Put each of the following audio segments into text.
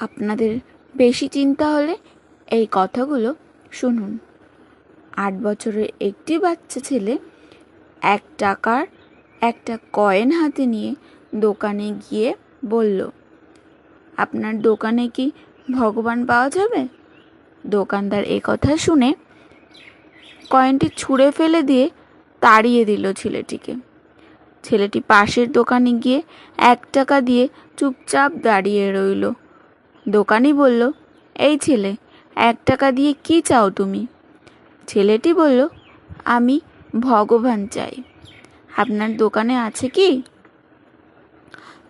আপনাদের বেশি চিন্তা হলে এই কথাগুলো শুনুন। আট বছরের একটি বাচ্চা ছেলে এক টাকার একটা কয়েন হাতে নিয়ে দোকানে গিয়ে বলল, আপনার দোকানে কি ভগবান পাওয়া যাবে? দোকানদার এ কথা শুনে কয়েনটি ছুঁড়ে ফেলে দিয়ে তাড়িয়ে দিল ছেলেটিকে। ছেলেটি পাশের দোকানে গিয়ে এক টাকা দিয়ে চুপচাপ দাঁড়িয়ে রইল। দোকানি বলল, এই ছেলে, এক টাকা দিয়ে কি চাও তুমি? ছেলেটি বলল, আমি ভগবান চাই। আপনার দোকানে আছে কি?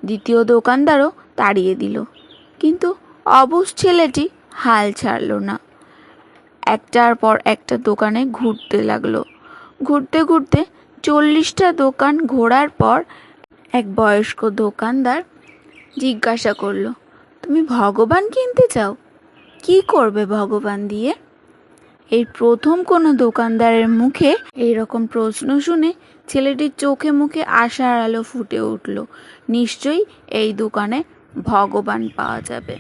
দ্বিতীয় দোকানদারও তাড়িয়ে দিল। কিন্তু অবুজ ছেলেটি হাল ছাড়ল না। একটার পর একটা দোকানে ঘুরতে লাগল। ঘুরতে ঘুরতে চল্লিশটা দোকান ঘোরার পর এক বয়স্ক দোকানদার জিজ্ঞাসা করল তুমি ভগবান কিনতে চাও? কি করবে ভগবান দিয়ে? এই প্রথম কোনো দোকানদারের মুখে এই রকম প্রশ্ন শুনে ছেলেটির চোখে মুখে আশার আলো ফুটে উঠল। নিশ্চয়ই এই দোকানে ভগবান পাওয়া যাবে।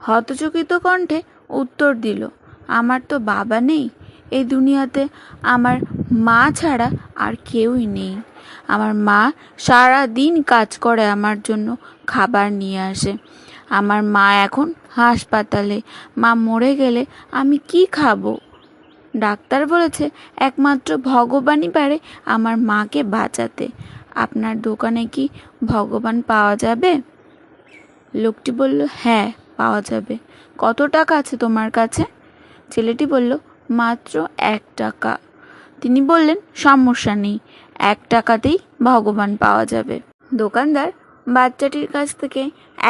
হতচকিত কণ্ঠে উত্তর দিল, আমার তো বাবা নেই। এই দুনিয়াতে আমার মা ছাড়া আর কেউই নেই। আমার মা সারা দিন কাজ করে আমার জন্য খাবার নিয়ে আসে। আমার মা এখন হাসপাতালে। মা মরে গেলে আমি কি খাব? ডাক্তার বলেছে, একমাত্র ভগবানই পারে আমার মাকে বাঁচাতে। আপনার দোকানে কি ভগবান পাওয়া যাবে? লোকটি বলল হ্যাঁ পাওয়া যাবে। কত টাকা আছে তোমার কাছে? ছেলেটি বলল, মাত্র এক টাকা। তিনি বললেন, সমস্যা নেই। এক টাকাতেই ভগবান পাওয়া যাবে। দোকানদার বাচ্চাটির কাছ থেকে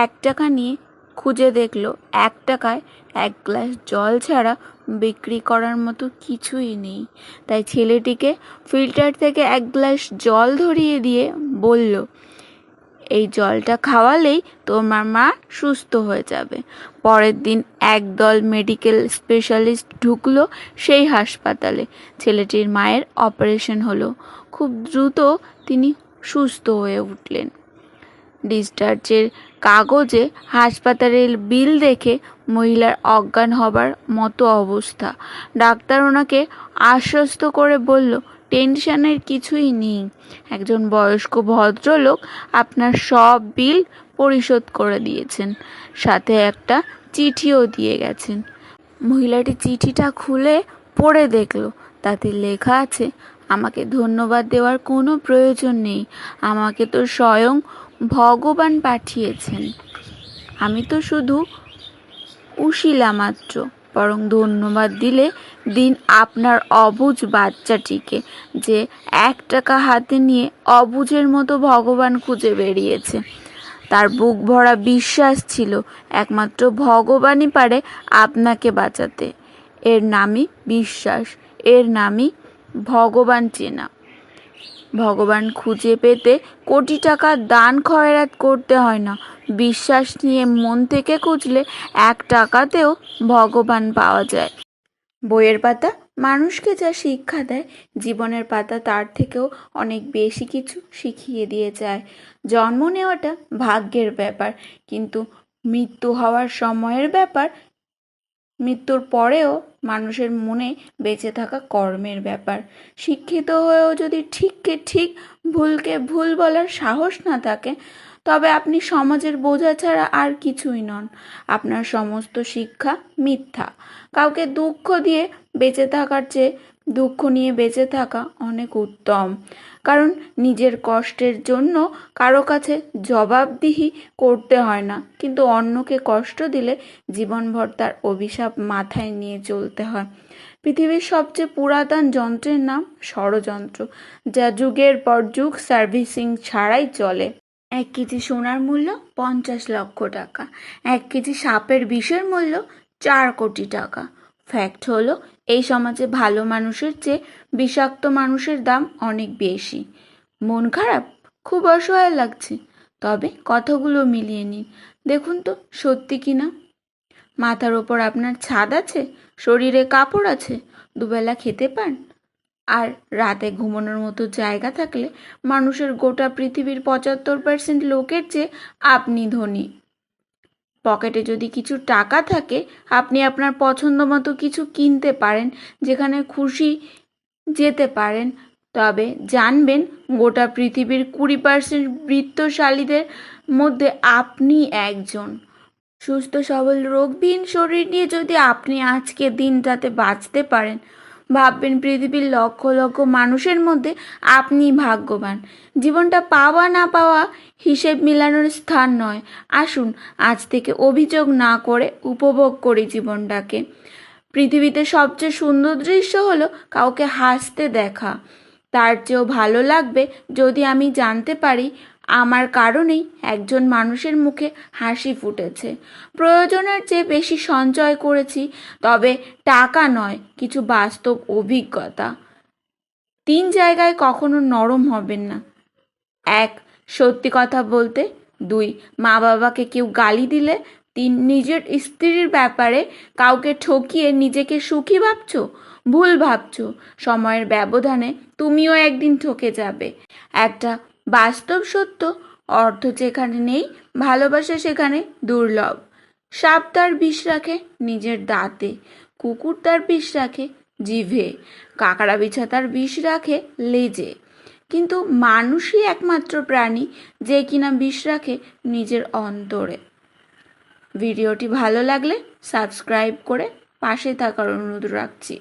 এক টাকা নিয়ে খুঁজে দেখল, এক টাকায় এক গ্লাস জল ছাড়া বিক্রি করার মতো কিছুই নেই। তাই ছেলেটিকে ফিল্টার থেকে এক গ্লাস জল ধরিয়ে দিয়ে বলল, এই জলটা খাওয়ালেই তোমার মা সুস্থ হয়ে যাবে। পরের দিন একদল মেডিকেল স্পেশালিস্ট ঢুকলো সেই হাসপাতালে। ছেলেটির মায়ের অপারেশন হলো। খুব দ্রুত তিনি সুস্থ হয়ে উঠলেন। ডিসচার্জের কাগজে হাসপাতালের বিল দেখে মহিলার অজ্ঞান হবার মতো অবস্থা। ডাক্তার ওনাকে আশ্বস্ত করে বলল, টেনশনের কিছুই নেই। একজন বয়স্ক ভদ্রলোক আপনার সব বিল পরিশোধ করে দিয়েছেন। সাথে একটা চিঠিও দিয়ে গেছেন। মহিলাটি চিঠিটা খুলে পড়ে দেখল। তাতে লেখা আছে আমাকে ধন্যবাদ দেওয়ার কোনো প্রয়োজন নেই। আমাকে তো স্বয়ং ভগবান পাঠিয়েছেন। আমি তো শুধু উশিলা মাত্র, বরং ধন্যবাদ দিলে দিন আপনার অবুজ বাচ্চাটিকে, যে এক টাকা হাতে নিয়ে অবুজের মতো ভগবান খুঁজে বেরিয়েছে। তার বুক ভরা বিশ্বাস ছিল একমাত্র ভগবানই পারে আপনাকে বাঁচাতে। এর নামই বিশ্বাস, এর নামই ভগবান চেনা। ভগবান খুঁজে পেতে কোটি টাকা দান খয়রাত করতে হয় না। বিশ্বাস নিয়ে মন থেকে খুঁজলে এক টাকাতেও ভগবান পাওয়া যায়। বইয়ের পাতা মানুষকে যা শিক্ষা দেয়, জীবনের পাতা তার থেকেও অনেক বেশি কিছু শিখিয়ে দিয়ে যায়। জন্ম নেওয়াটা ভাগ্যের ব্যাপার, কিন্তু মৃত্যু হওয়ার সময়ের ব্যাপার মৃত্যুর পরেও মানুষের মনে বেঁচে থাকা কর্মের ব্যাপার। শিক্ষিত হয়েও যদি ঠিককে ঠিক, ভুলকে ভুল বলার সাহস না থাকে, তবে আপনি সমাজের বোঝা ছাড়া আর কিছুই নন। আপনার সমস্ত শিক্ষা মিথ্যা। কাউকে দুঃখ দিয়ে বেঁচে থাকার চেয়ে দুঃখ নিয়ে বেঁচে থাকা অনেক উত্তম। কারণ নিজের কষ্টের জন্য কারও কাছে জবাবদিহি করতে হয় না। কিন্তু অন্যকে কষ্ট দিলে জীবনভর তার অভিশাপ মাথায় নিয়ে চলতে হয়। পৃথিবীর সবচেয়ে পুরাতন যন্ত্রের নাম ষড়যন্ত্র, যা যুগের পর যুগ সার্ভিসিং ছাড়াই চলে। এক কেজি সোনার মূল্য পঞ্চাশ লক্ষ টাকা, এক কেজি সাপের বিষের মূল্য চার কোটি টাকা। ফ্যাক্ট হলো এই সমাজে ভালো মানুষের চেয়ে বিষাক্ত মানুষের দাম অনেক বেশি। মন খারাপ? খুব অসহায় লাগছে। তবে কথাগুলো মিলিয়ে নিন। দেখুন তো, সত্যি কি না? মাথার ওপর আপনার ছাদ আছে? শরীরে কাপড় আছে? দুবেলা খেতে পান? আর রাতে ঘুমানোর মতো জায়গা থাকলে মানুষের গোটা পৃথিবীর পঁচাত্তর পার্সেন্ট লোকের চেয়ে আপনি ধনী। পকেটে যদি কিছু টাকা থাকে, আপনি আপনার পছন্দ মতো কিছু কিনতে পারেন, যেখানে খুশি যেতে পারেন। তবে জানবেন, গোটা পৃথিবীর কুড়ি পার্সেন্ট বৃত্তশালীদের মধ্যে আপনি একজন। সুস্থ সবল রোগবিহীন শরীর নিয়ে যদি আপনি আজকে দিনটাতে বাঁচতে পারেন ভাববেন পৃথিবীর লক্ষ লক্ষ মানুষের মধ্যে আপনি ভাগ্যবান। জীবনটা পাওয়া না পাওয়া হিসেব মিলানোর স্থান নয়। আসুন, আজ থেকে অভিযোগ না করে উপভোগ করি জীবনটাকে। পৃথিবীতে সবচেয়ে সুন্দর দৃশ্য হলো কাউকে হাসতে দেখা। তার চেয়েও ভালো লাগবে যদি আমি জানতে পারি আমার কারণেই একজন মানুষের মুখে হাসি ফুটেছে। প্রয়োজনের চেয়ে বেশি সঞ্চয় করেছি, তবে টাকা নয়, কিছু বাস্তব অভিজ্ঞতা। তিন জায়গায় কখনো নরম হবেন না। এক, সত্যি কথা বলতে। দুই মা বাবাকে কেউ গালি দিলে। তিন, নিজের স্ত্রীর ব্যাপারে কাউকে ঠকিয়ে নিজেকে সুখী ভাবছ? ভুল ভাবছ। সময়ের ব্যবধানে তুমিও একদিন ঠকে যাবে। একটা বাস্তব সত্য, অর্থ যেখানে নেই, ভালোবাসা সেখানে দুর্লভ। সাপ তার বিষ রাখে নিজের দাঁতে, কুকুর তার বিষ রাখে জিভে, কাকড়া বিছা তার বিষ রাখে লেজে। কিন্তু মানুষই একমাত্র প্রাণী যে কিনা বিষ রাখে নিজের অন্তরে। ভিডিওটি ভালো লাগলে সাবস্ক্রাইব করে পাশে থাকার অনুরোধ রাখছি।